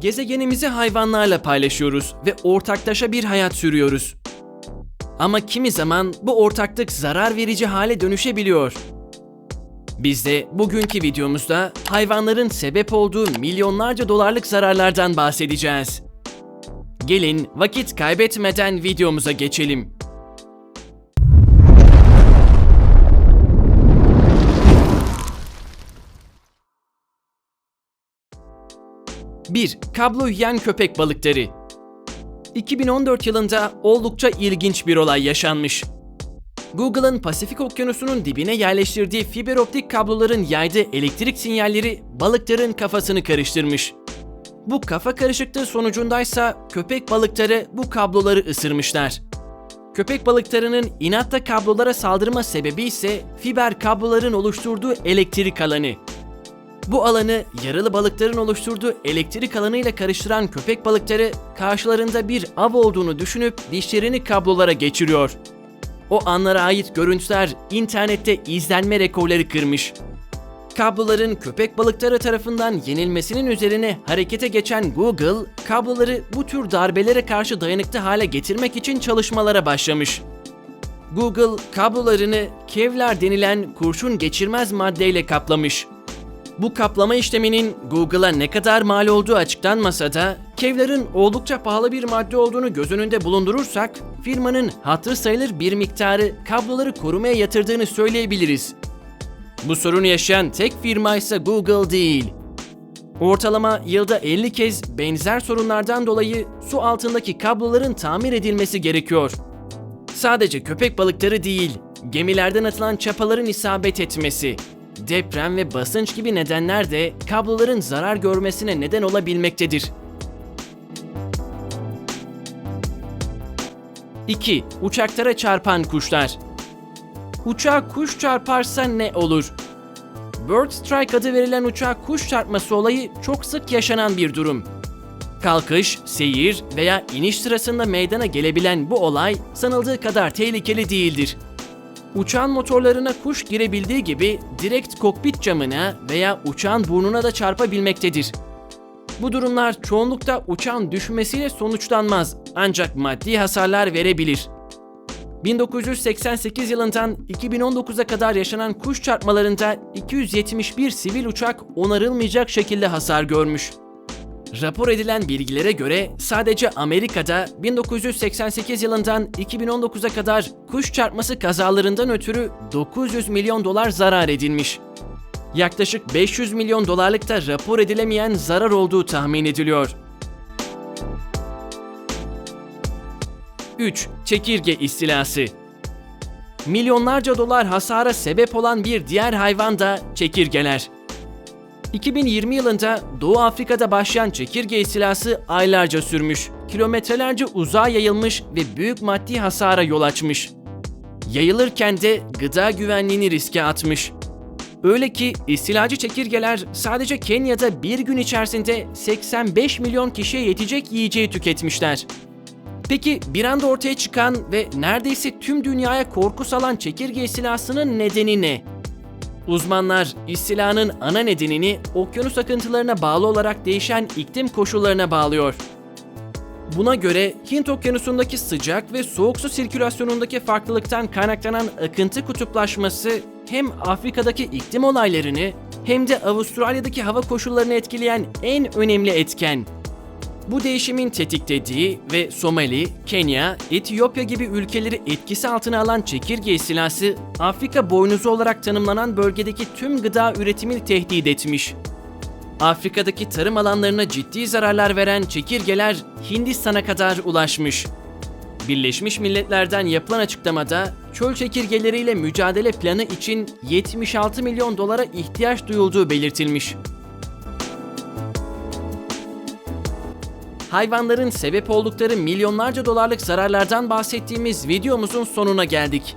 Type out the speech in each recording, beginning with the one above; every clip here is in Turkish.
Gezegenimizi hayvanlarla paylaşıyoruz ve ortaklaşa bir hayat sürüyoruz. Ama kimi zaman bu ortaklık zarar verici hale dönüşebiliyor. Biz de bugünkü videomuzda hayvanların sebep olduğu milyonlarca dolarlık zararlardan bahsedeceğiz. Gelin vakit kaybetmeden videomuza geçelim. Bir, Kablo yiyen köpek balıkları. 2014 yılında oldukça ilginç bir olay yaşanmış. Google'ın Pasifik Okyanusu'nun dibine yerleştirdiği fiber optik kabloların yaydığı elektrik sinyalleri balıkların kafasını karıştırmış. Bu kafa karışıklığı sonucundaysa köpek balıkları bu kabloları ısırmışlar. Köpek balıklarının inatla kablolara saldırma sebebi ise fiber kabloların oluşturduğu elektrik alanı. Bu alanı yaralı balıkların oluşturduğu elektrik alanıyla karıştıran köpek balıkları karşılarında bir av olduğunu düşünüp dişlerini kablolara geçiriyor. O anlara ait görüntüler internette izlenme rekorları kırmış. Kabloların köpek balıkları tarafından yenilmesinin üzerine harekete geçen Google, kabloları bu tür darbelere karşı dayanıklı hale getirmek için çalışmalara başlamış. Google kablolarını Kevlar denilen kurşun geçirmez maddeyle kaplamış. Bu kaplama işleminin Google'a ne kadar mal olduğu açıklanmasa da Kevlar'ın oldukça pahalı bir madde olduğunu göz önünde bulundurursak firmanın hatırı sayılır bir miktarı kabloları korumaya yatırdığını söyleyebiliriz. Bu sorunu yaşayan tek firma ise Google değil. Ortalama yılda 50 kez benzer sorunlardan dolayı su altındaki kabloların tamir edilmesi gerekiyor. Sadece köpek balıkları değil, gemilerden atılan çapaların isabet etmesi, deprem ve basınç gibi nedenler de kabloların zarar görmesine neden olabilmektedir. 2. Uçaklara çarpan kuşlar. Uçağa kuş çarparsa ne olur? Bird Strike adı verilen uçağa kuş çarpması olayı çok sık yaşanan bir durum. Kalkış, seyir veya iniş sırasında meydana gelebilen bu olay sanıldığı kadar tehlikeli değildir. Uçağın motorlarına kuş girebildiği gibi direkt kokpit camına veya uçağın burnuna da çarpabilmektedir. Bu durumlar çoğunlukla uçağın düşmesiyle sonuçlanmaz ancak maddi hasarlar verebilir. 1988 yılından 2019'a kadar yaşanan kuş çarpmalarında 271 sivil uçak onarılmayacak şekilde hasar görmüş. Rapor edilen bilgilere göre sadece Amerika'da 1988 yılından 2019'a kadar kuş çarpması kazalarından ötürü 900 milyon dolar zarar edilmiş. Yaklaşık 500 milyon dolarlık da rapor edilemeyen zarar olduğu tahmin ediliyor. 3. Çekirge istilası Milyonlarca dolar hasara sebep olan bir diğer hayvan da çekirgeler. 2020 yılında Doğu Afrika'da başlayan çekirge istilası aylarca sürmüş, kilometrelerce uzağa yayılmış ve büyük maddi hasara yol açmış. Yayılırken de gıda güvenliğini riske atmış. Öyle ki istilacı çekirgeler sadece Kenya'da bir gün içerisinde 85 milyon kişiye yetecek yiyeceği tüketmişler. Peki bir anda ortaya çıkan ve neredeyse tüm dünyaya korku salan çekirge istilasının nedeni ne? Uzmanlar istilanın ana nedenini okyanus akıntılarına bağlı olarak değişen iklim koşullarına bağlıyor. Buna göre Hint okyanusundaki sıcak ve soğuk su sirkülasyonundaki farklılıktan kaynaklanan akıntı kutuplaşması hem Afrika'daki iklim olaylarını hem de Avustralya'daki hava koşullarını etkileyen en önemli etken. Bu değişimin tetiklediği ve Somali, Kenya, Etiyopya gibi ülkeleri etkisi altına alan çekirge istilası, Afrika boynuzu olarak tanımlanan bölgedeki tüm gıda üretimini tehdit etmiş. Afrika'daki tarım alanlarına ciddi zararlar veren çekirgeler Hindistan'a kadar ulaşmış. Birleşmiş Milletler'den yapılan açıklamada çöl çekirgeleriyle mücadele planı için 76 milyon dolara ihtiyaç duyulduğu belirtilmiş. Hayvanların sebep oldukları milyonlarca dolarlık zararlardan bahsettiğimiz videomuzun sonuna geldik.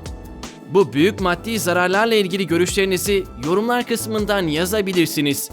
Bu büyük maddi zararlarla ilgili görüşlerinizi yorumlar kısmından yazabilirsiniz.